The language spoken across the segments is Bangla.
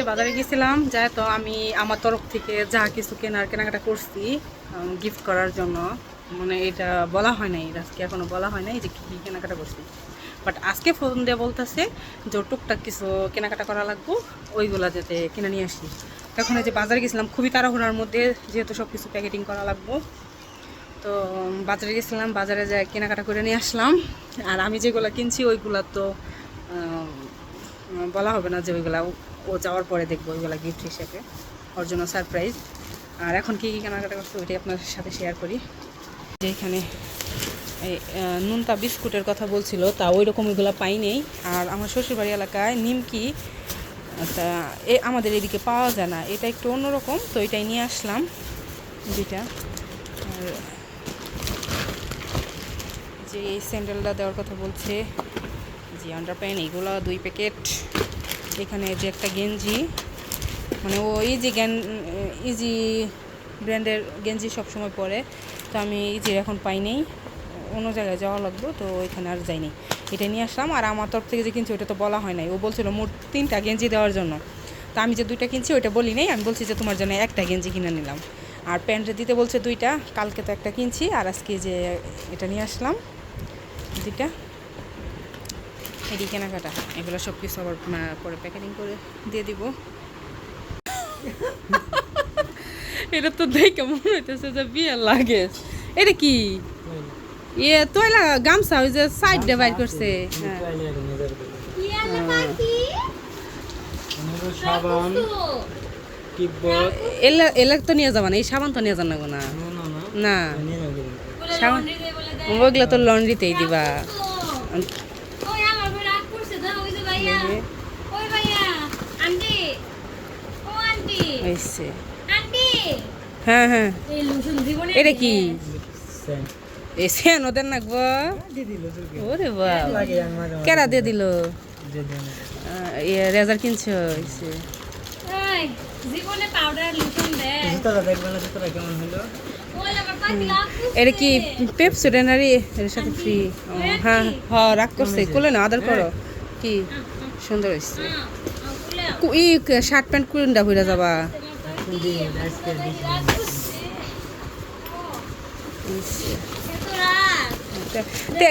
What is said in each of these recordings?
আজকে বাজারে গেছিলাম যাই তো আমি আমার তরফ থেকে যা কিছু কেনার, কেনাকাটা করছি গিফট করার জন্য। মানে এটা বলা হয় নাই আজকে এখনও বলা হয় নাই যে কী কী কেনাকাটা করছি। বাট আজকে ফোন দিয়ে বলতেছে যে টুকটাক কিছু কেনাকাটা করা লাগবো, ওইগুলা যাতে কিনে নিয়ে আসি। তখন যে বাজারে গেছিলাম, খুবই তাড়াহুড়ার মধ্যে যেহেতু সব কিছু প্যাকেটিং করা লাগবো। তো বাজারে গেছিলাম, বাজারে যাই কেনাকাটা করে নিয়ে আসলাম। আর আমি যেগুলো কিনছি, ওইগুলা তো বলা হবে না যে ওইগুলা ও- যাওয়ার পরে দেখব ওইগুলো গিফট হিসেবে। ওর জন্য সারপ্রাইজ আর এখন কী কী কেনাকাটা করছে ওইটাই আপনার সাথে শেয়ার করি। যে এখানে এই নুনতা বিস্কুটের কথা বলছিল, তা ওই রকম ওইগুলো পাই নেই। আর আমার শ্বশুরবাড়ি এলাকায় নিমকি, তা এ, আমাদের এদিকে পাওয়া যায় না। এটা একটু অন্যরকম, তো এটাই নিয়ে আসলাম দুইটা। আর যে এই স্যান্ডেলটা দেওয়ার কথা বলছে জি আন্ডার প্যান্ট এইগুলো দুই প্যাকেট এখানে যে একটা গেঞ্জি। মানে ও ইজি জ্ঞান, ইজি ব্র্যান্ডের গেঞ্জি সবসময় পরে। তো আমি ইজির এখন পাই নেই, অন্য জায়গায় যাওয়া লাগবে, তো ওইখানে আর যাইনি এটা নিয়ে আসলাম, আর আমার তরফ থেকে যে কিনছি ওটা তো বলা হয় নাই। ও বলছিল মোট তিনটা গেঞ্জি দেওয়ার জন্য। তো আমি যে দুইটা কিনছি ওইটা বলি নাই, আমি বলছি যে তোমার জন্য একটা গেঞ্জি কিনে নিলাম। আর প্যান্টে দিতে বলছে দুইটা, কালকে তো একটা কিনছি, আর আজকে যে এটা নিয়ে আসলাম, দুইটা। এটি কেনাকাটা। এগুলো সব কিছু আবার পরে প্যাকেটিং করে দিয়ে দিব। এটা তো দেখে মনে হইতেছে যে বিয়ে লাগে এটা কি? ইয়ে তৈলা গামছা ওই যে সাইড বাইর করছে। হ্যাঁ। এলা এলা তো নিয়ে যাবা না এই সাবান তো নিয়ে যান না। না না না। না। না সাবান ওগুলো তো লন্ড্রিতেই দিবা ওই আমার বই রাগ করছে দাও ওই যে ভাইয়া। ওই ভাইয়া আন্টি। ও আন্টি। হয়েছে। আন্টি। হ্যাঁ হ্যাঁ। এই লুসুন জীবনে এটা কি? সেন। ওদের নাকবো ওরে বাবা। কেরা দিয়ে দিল? ইয়ে রেজার কিনছো হইছে। এই জীবনে পাউডার লুসুন দে জুতাটা দেখবে জুতাটা কেমন হলো? ওই আমার পাখি লাগ এটা কি পেপসুডেনারি এর সাথে ফ্রি হ্যাঁ হ্যাঁ রাগ করছে। কোলে না আদর করো। কি? সুন্দর হয়েছে ই শার্ট প্যান্ট কুড়িটা হইরা যাবা।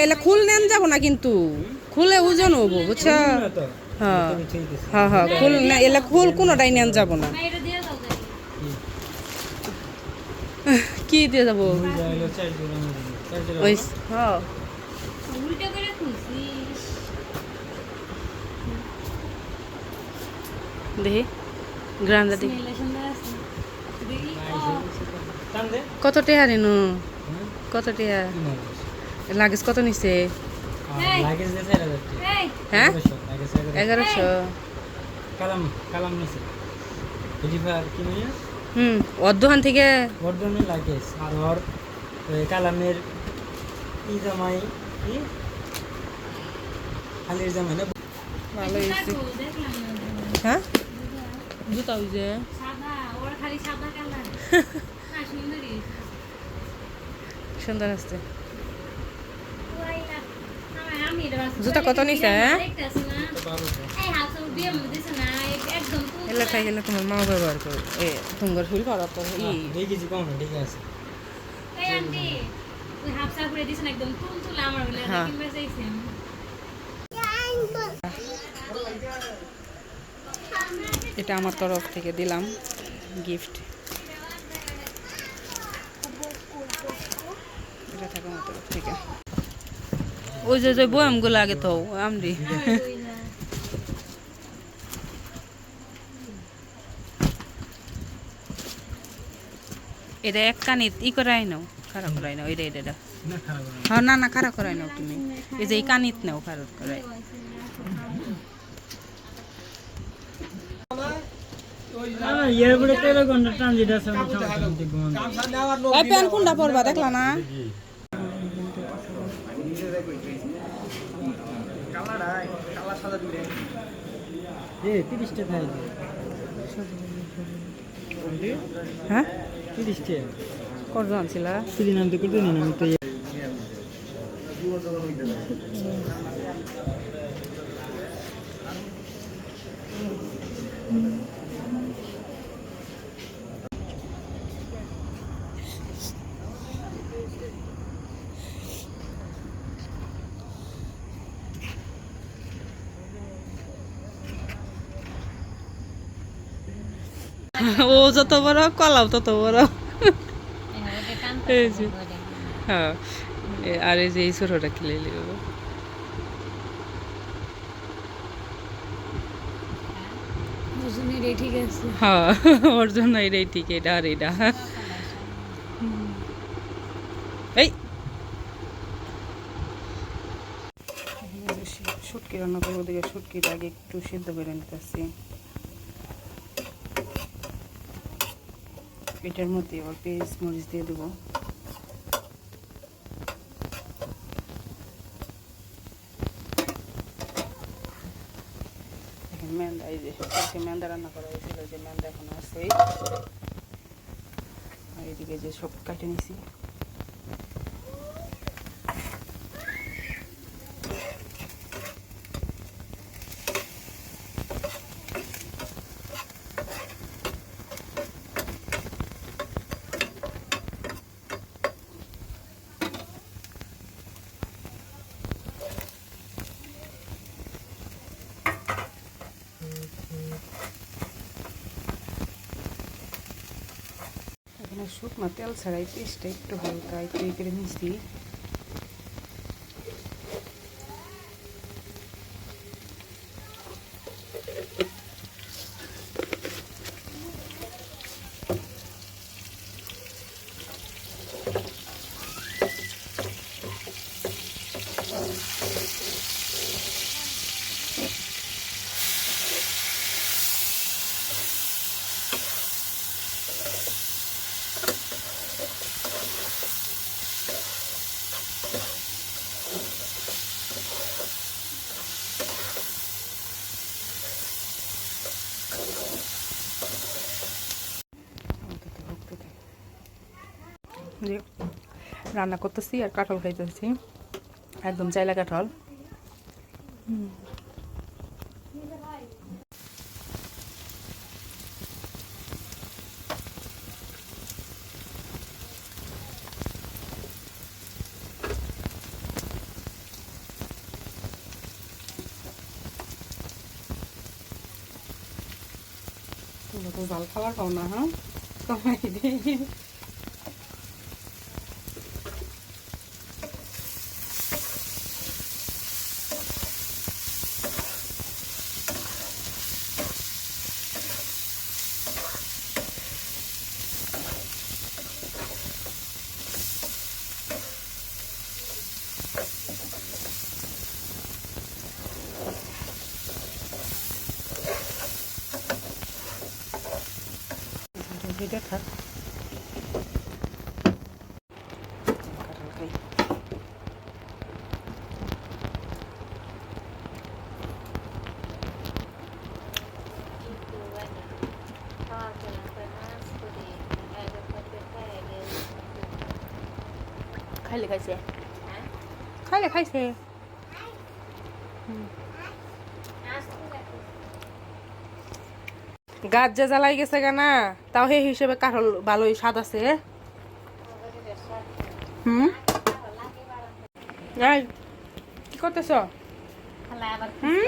এলা খুল নেন যাব না কিন্তু। খুলে ওজন হব বুঝছ? হ্যাঁ হ্যাঁ হ্যাঁ খুল না এলা খুল কোনোটাই নেন যাব না। কি দিয়ে যাব? ওই হ্যাঁ। দেখি গ্রান্ডা দেখি কত টেহা রেনু কত টেহা? লাগেজ কত নিছে? হ্যাঁ। চার হাজার এগারোশো। কালাম কালাম নিছে। রিভার কি নিয়ে হুম অর্ধহান থেকে বর্ধমানের লাগেজ। আর ওর কালামের ই জামাই কি? খালির জামাই না? ভালো। হ্যাঁ? জুতা ওই যে। সাদা ওর খালি সাদা কালার। না সুন্দরী। আসছে। বাস জুতা কত নিছে, হ্যাঁ? এলা খাই গেলে তোমার মা ব্যবহার করো এ তুঙ্গর ফুল পারা তো ই। দুই কেজি কম না ঠিক আছে। এই আন্টি ওই হাফ সা করে দিছেন একদম তুল তুল আমার বলে হ্যাঁ। কিনবে চাইছি আমি এটা আমার তরফ থেকে দিলাম গিফট। এটা থাকে আমার তরফ থেকে। ওই যে যে বয়ামগুলো আগে তো আমরি এটা এক কানিত ই করাই নাও খারাপ করাই নাও এটা এটা এটা। না না হ্যাঁ না। না খারাপ করাই নাও তুমি। এই যে এই কানিত নাও খারাপ করাই ইয়ার পরে তেরো ঘণ্টা ট্রানজিট আছে আমি মোটামুটি ঘুমানো এই প্যান কোনটা পরবা? দেখলা না? হ্যাঁ? কত আনছিলা? সেদিন আনতে করতে নিন আমি তো ও যত বড় কলাও তত বড় এই যে। হ্যাঁ। আর এই যে এই ছোটটা খেলে আছে। হ্যাঁ ওর জন্য এটাই ঠিক এটা আর এটা। এই। শুটকি রান্না করব দেখে শুটকিটা আগে একটু সিদ্ধ করে নিতেছি। এটার মধ্যে আবার পেঁয়াজ মরিচ দিয়ে দেবো। মেন্দা এই যে কালকে ম্যান্দা রান্না করা হয়েছিল, যে ম্যান্দা এখন আছে এদিকে যে সব কাটে নিছি। এখানে শুকনো তেল ছাড়াই পেস্টটা একটু হালকা একটু করে নিচ্ছি আপাতত হোকতে থাক। যে রান্না করতেছি আর কাঁঠাল খাইতেছি। একদম চাইলা কাঁঠাল। জাল খাবার খাও না হ্যাঁ? কমাই দিই এটা থাক কাঁঠাল খাই খাইলে খাইছে খাইলে গাছ যে জ্বালাই গেছে কেনা তাও সেই হিসেবে কাঠল ভালোই স্বাদ আছে হুম? কি করতেছ? হুম?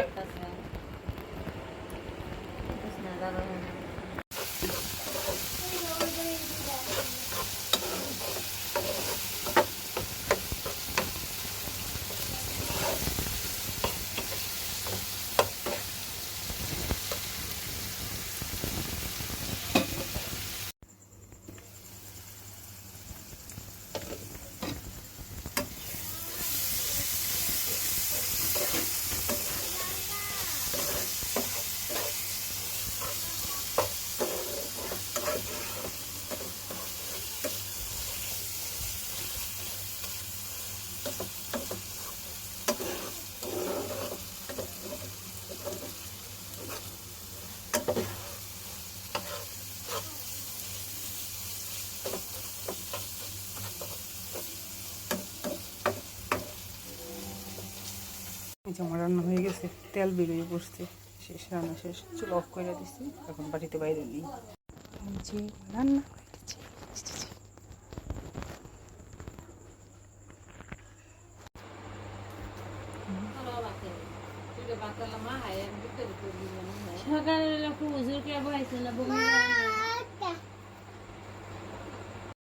আমার রান্না হয়ে গেছে। তেল বেরিয়ে পড়ছে শেষ রান্না শেষ। চুল অফ করে দিছি। এখন বাড়িতে বাইরে নেই। যে রান্না সকালে হুজুরকে বহাইছিল বমি?